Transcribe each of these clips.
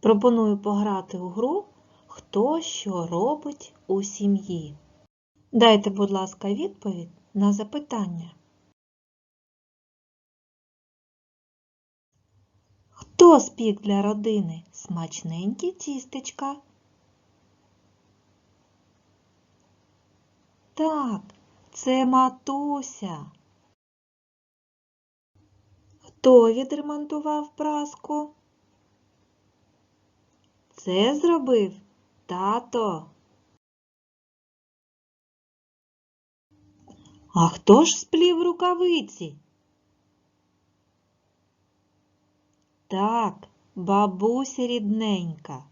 Пропоную пограти у гру Хто що робить у сім'ї. Дайте, будь ласка, відповідь на запитання. Хто спік для родини смачненькі тістечка? Так, це матуся. Хто відремонтував праску? Це зробив тато. А хто ж сплів рукавиці? Так, бабуся рідненька.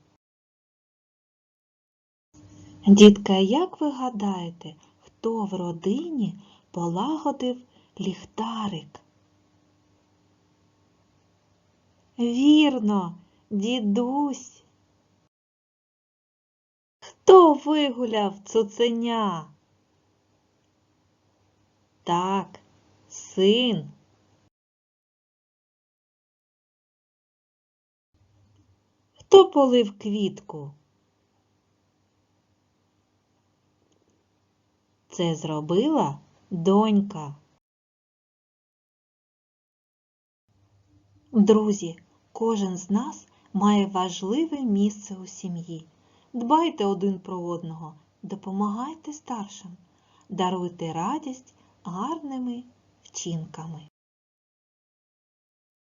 Дітка, як ви гадаєте, хто в родині полагодив ліхтарик? Вірно, дідусь. Хто вигуляв цуценя? Так, син. Хто полив квітку? Це зробила донька. Друзі, кожен з нас має важливе місце у сім'ї. Дбайте один про одного, допомагайте старшим, даруйте радість гарними вчинками.